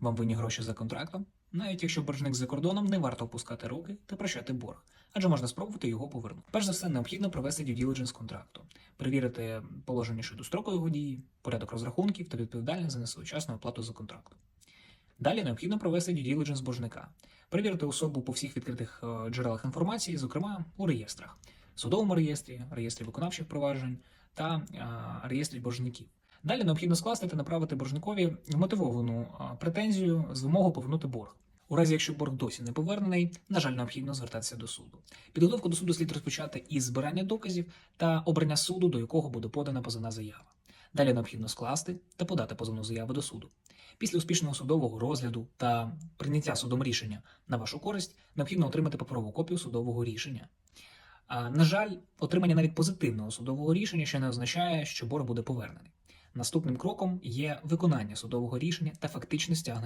Вам винні гроші за контрактом? Навіть якщо боржник за кордоном, не варто опускати руки та прощати борг, адже можна спробувати його повернути. Перш за все, необхідно провести diligence контракту, перевірити положення щодо строку його дії, порядок розрахунків та відповідальність за несвоєчасну оплату за контракт. Далі необхідно провести diligence боржника, перевірити особу по всіх відкритих е, джерелах інформації, зокрема у реєстрах, судовому реєстрі, реєстрі виконавчих проваджень та е, реєстрі боржників. Далі необхідно скласти та направити боржникові мотивовану претензію з вимогою повернути борг. У разі, якщо борг досі не повернений, на жаль, необхідно звертатися до суду. Підготовку до суду слід розпочати із збирання доказів та обрання суду, до якого буде подана позовна заява. Далі необхідно скласти та подати позовну заяву до суду. Після успішного судового розгляду та прийняття судом рішення на вашу користь необхідно отримати паперову копію судового рішення. На жаль, отримання навіть позитивного судового рішення ще не означає, що борг буде повернений. Наступним кроком є виконання судового рішення та фактичне стягнення.